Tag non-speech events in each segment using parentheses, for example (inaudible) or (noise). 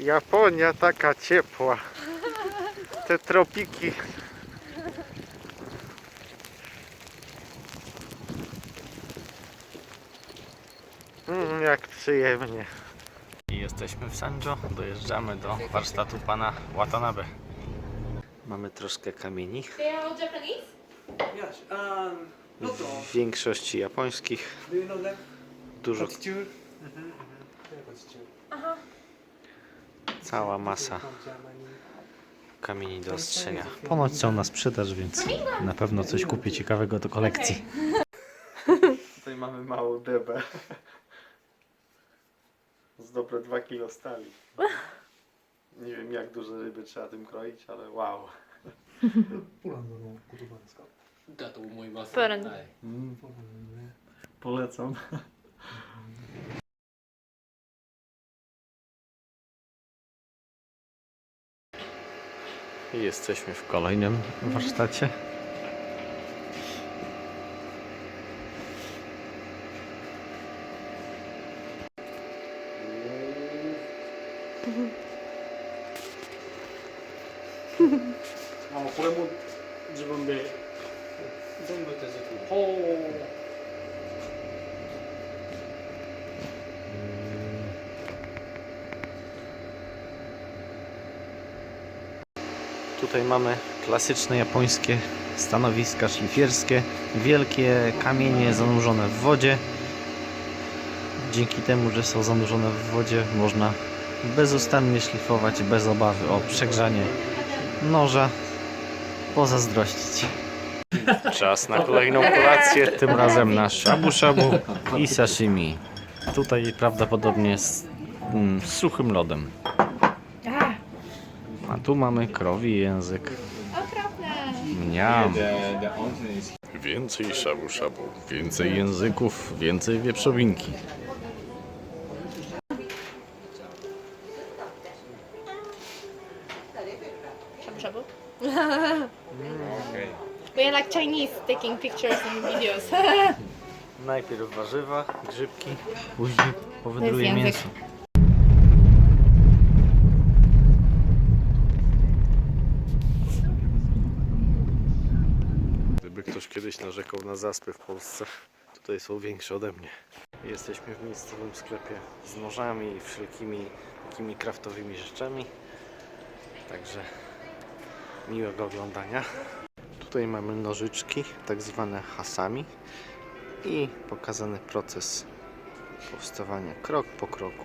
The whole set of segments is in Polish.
Japonia taka ciepła. Te tropiki. Mm, jak przyjemnie. I jesteśmy w Sanjo. Dojeżdżamy do warsztatu pana Watanabe. Mamy troszkę kamieni. Um, all. W większości japońskich. Do you know that? Dużo, Kotsuru? Cała masa kamieni do ostrzenia. Ponoć są na sprzedaż, więc na pewno coś kupię ciekawego do kolekcji. (laughs) Tutaj mamy małą debę. (laughs) Z dobre 2 kilo stali. Nie wiem jak duże ryby trzeba tym kroić, ale wow. (laughs) Mm. polecam I Jesteśmy w kolejnym warsztacie.あ、これも自分で。全部手作り。 Tutaj mamy klasyczne japońskie stanowiska szlifierskie, wielkie kamienie zanurzone w wodzie. Dzięki temu, że są zanurzone w wodzie, można bezustannie szlifować bez obawy o przegrzanie noża. Pozazdrościć. Czas na kolejną kolację, tym razem na shabu shabu i sashimi. Tutaj prawdopodobnie z mm, suchym lodem. A tu mamy krowi język. Okropne. Mniam. Więcej szabu szabu, więcej języków, więcej wieprzowinki. Shabu shabu. We are like Chinese taking pictures and videos. (laughs) Najpierw warzywa, grzybki, później powędruje język. mięso. Narzekał na zaspy w Polsce, tutaj są większe ode mnie. Jesteśmy w miejscowym sklepie z nożami i wszelkimi takimi kraftowymi rzeczami. Także miłego oglądania. Tutaj mamy nożyczki, tak zwane hasami i pokazany proces powstawania krok po kroku.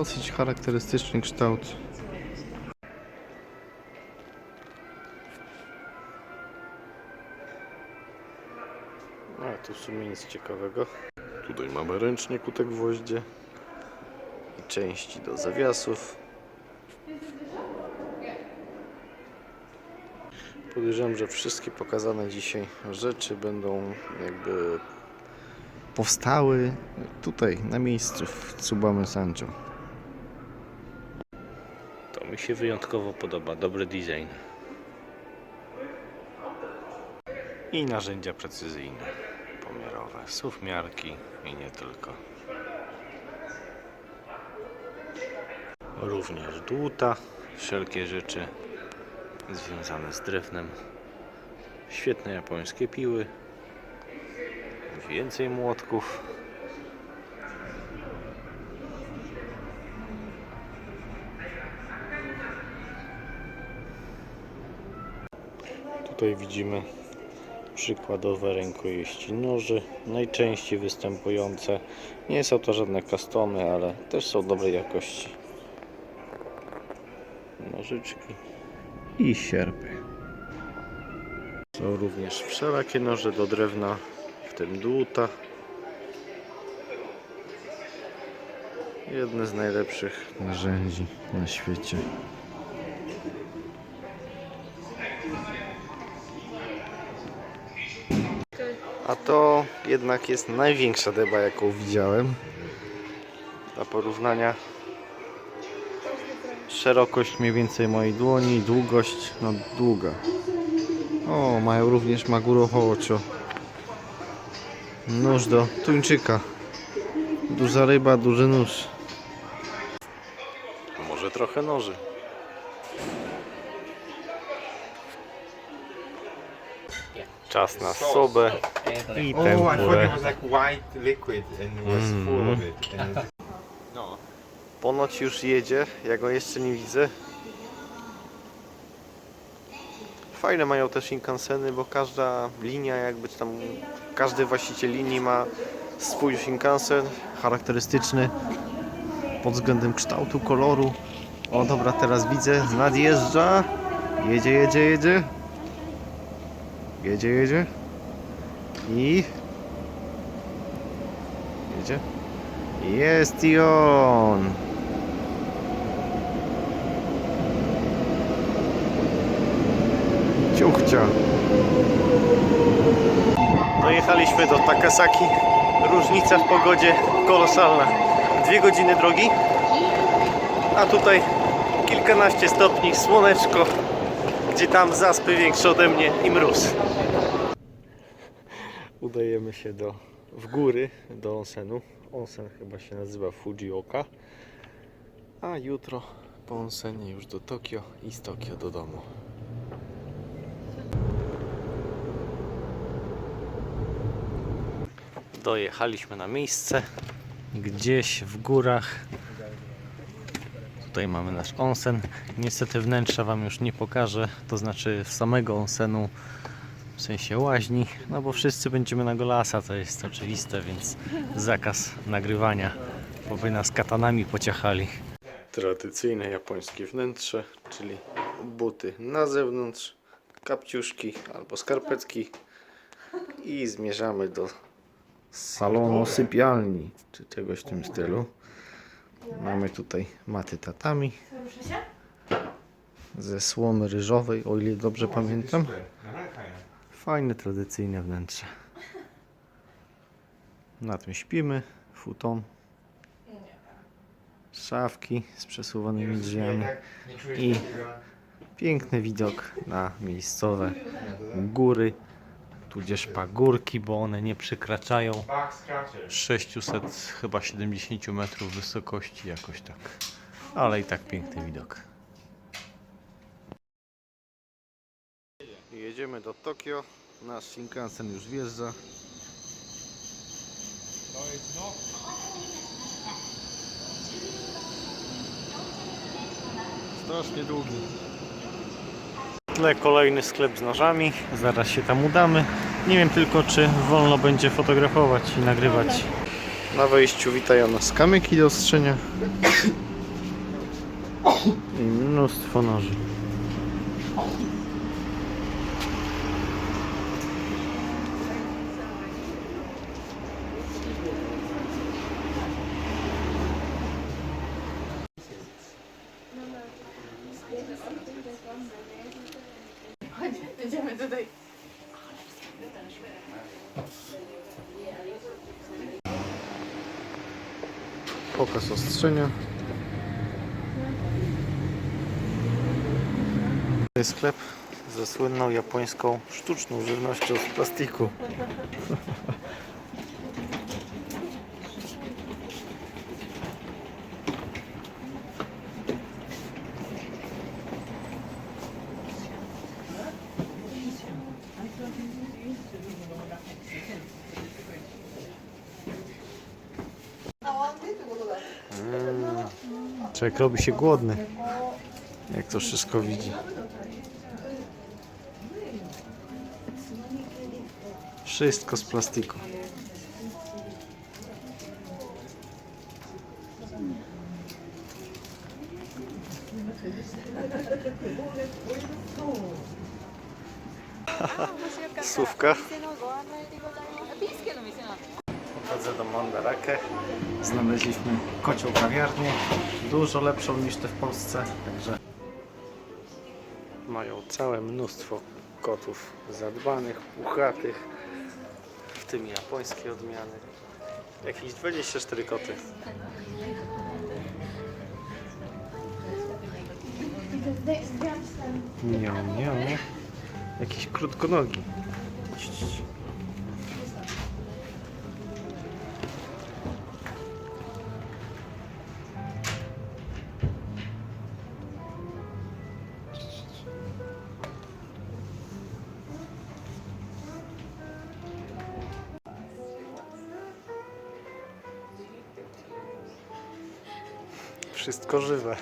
Dosyć charakterystyczny kształt. A tu w sumie nic ciekawego. Tutaj mamy ręcznie kute gwoździe i części do zawiasów. Podejrzewam, że wszystkie pokazane dzisiaj rzeczy będą jakby powstały tutaj na miejscu w Tsubame Sanjo. Mi się wyjątkowo podoba, dobry design. I narzędzia precyzyjne, pomiarowe, suwmiarki i nie tylko. Również dłuta, wszelkie rzeczy związane z drewnem. Świetne japońskie piły. Więcej młotków. Tutaj widzimy przykładowe rękojeści noży, najczęściej występujące. Nie są to żadne kastony, ale też są dobrej jakości. Nożyczki i sierpy. Są również wszelakie noże do drewna, w tym dłuta. Jedne z najlepszych narzędzi na świecie. A to jednak jest największa deba, jaką widziałem. Dla porównania szerokość mniej więcej mojej dłoni, długość no długa. O, mają również Maguro Hocho. Nóż do tuńczyka. Duża ryba, duży nóż. Może trochę noży. Czas na sobę i Oh, I thought it was like white liquid and was Mm. full of it. And (laughs) Ponoć już jedzie, ja go jeszcze nie widzę. Fajne mają te Shinkanseny, bo każda linia, jakby czy tam każdy właściciel linii ma swój Shinkansen charakterystyczny pod względem kształtu, koloru. O dobra, teraz widzę, nadjeżdża. Jedzie, jedzie, jedzie. Jedzie, jedzie. I... Jedzie. Jest i on. Ciuchcia. Dojechaliśmy do Takasaki. Różnica w pogodzie kolosalna. Dwie godziny drogi. A tutaj kilkanaście stopni, słoneczko. Gdzie tam zaspy większe ode mnie i mróz. Udajemy się do, w góry, do onsenu. Onsen chyba się nazywa Fujioka. A jutro po onsenie już do Tokio i z Tokio do domu. Dojechaliśmy na miejsce, gdzieś w górach. Tutaj mamy nasz onsen. Niestety wnętrza Wam już nie pokażę, to znaczy samego onsenu, w sensie łaźni, no bo wszyscy będziemy na golasa, to jest oczywiste, więc zakaz nagrywania, bo by nas katanami pociachali. Tradycyjne japońskie wnętrze, czyli buty na zewnątrz, kapciuszki albo skarpetki i zmierzamy do salonu sypialni, czy czegoś w tym stylu. Mamy tutaj maty tatami ze słomy ryżowej, o ile dobrze pamiętam. Fajne, tradycyjne wnętrze. Na tym śpimy, futon, szafki z przesuwanymi drzwiami i piękny widok na miejscowe góry, tudzież pagórki, bo one nie przekraczają Box scratcher. 600 chyba 70 metrów wysokości jakoś tak. Ale i tak piękny widok. Jedziemy do Tokio. Nasz Shinkansen już wjeżdża. Strasznie długi. W tle kolejny sklep z nożami. Zaraz się tam udamy. Nie wiem tylko, czy wolno będzie fotografować i nagrywać. Na wejściu witają nas kamyki do ostrzenia. I mnóstwo noży. Pokaz ostrzenia. To jest sklep ze słynną japońską sztuczną żywnością z plastiku. Człowiek robi się głodny, jak to wszystko widzi. Wszystko z plastiku. (laughs) Słówka. Wchodzę do Mandarake. Znaleźliśmy kocioł kawiarnię. Dużo lepszą niż te w Polsce. Także mają całe mnóstwo kotów zadbanych, puchatych. W tym japońskie odmiany. Jakieś 24 koty. Miau, miau. Jakiś krótkonogi. Wszystko żywe.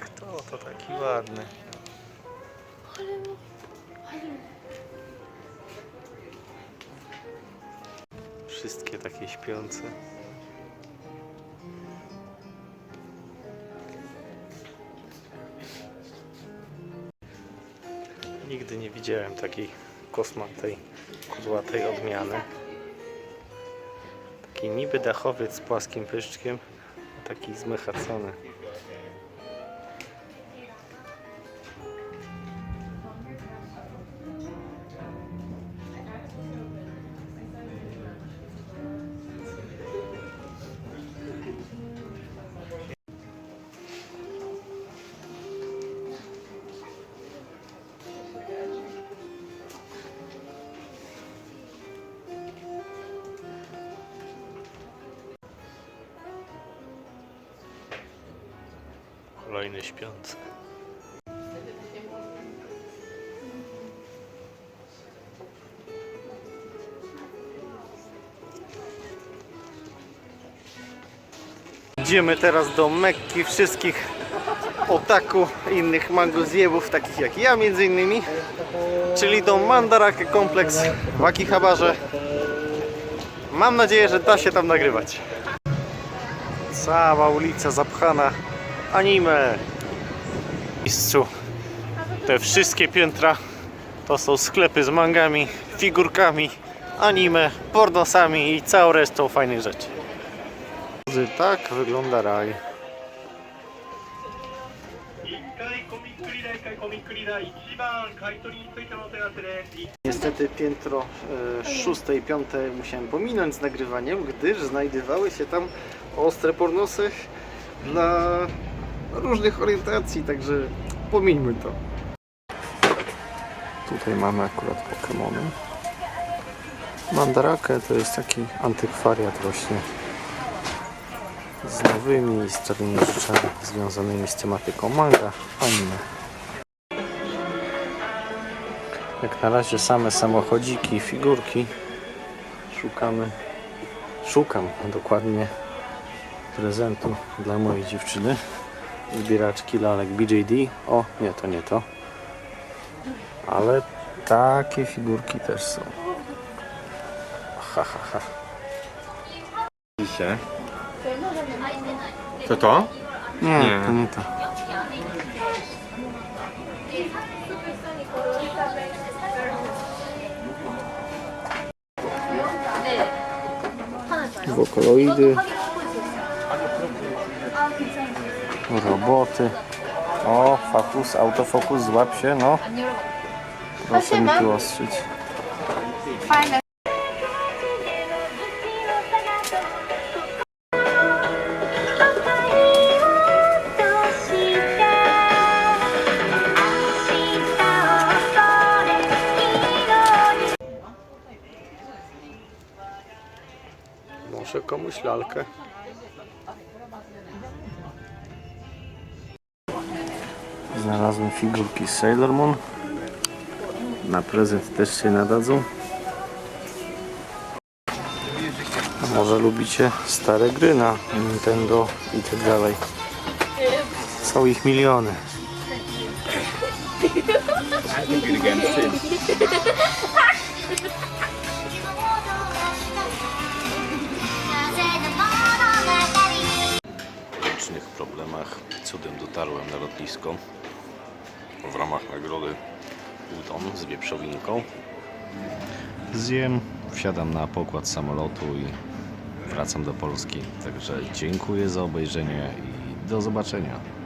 Kto to taki ładny? Wszystkie takie śpiące. Nigdy nie widziałem takiej kosmatej, kudłatej odmiany. Taki niby dachowiec z płaskim pyszczkiem, taki zmechacony. Kolejny śpiący. Idziemy teraz do Mekki wszystkich otaku innych mangozjebów, takich jak ja między innymi, czyli do Mandarake Kompleks w Akihabarze. Mam nadzieję, że da się tam nagrywać. Cała ulica zapchana anime. Mistrzu, te wszystkie piętra to są sklepy z mangami, figurkami, anime, pornosami i całą resztą fajnych rzeczy. Tak wygląda raj. Niestety piętro e, szóste i piąte musiałem pominąć z nagrywaniem, gdyż znajdowały się tam ostre pornosy dla różnych orientacji, także pomińmy to. Tutaj mamy akurat Pokémony. Mandarake to jest taki antykwariat rośnie z nowymi i starymi rzeczami związanymi z tematyką manga, anime. Jak na razie same samochodziki, figurki. Szukamy, szukam dokładnie prezentu dla mojej dziewczyny. Zbieraczki lalek BJD. O, nie, to nie to. Ale takie figurki też są. Ha, ha, ha. To to? Nie, Nie. to nie to. Wokaloidy. Roboty. O, fokus, autofokus, złap się, no. Proszę mi tu ostrzyć. Fajne. Może komuś lalkę. Znalazłem figurki z Sailor Moon. Na prezent też się nadadzą. A może lubicie stare gry na Nintendo i tak dalej. Są ich miliony. Problemach cudem dotarłem na lotnisko w ramach nagrody udon z wieprzowinką. Zjem, wsiadam na pokład samolotu i wracam do Polski. Także dziękuję za obejrzenie i do zobaczenia.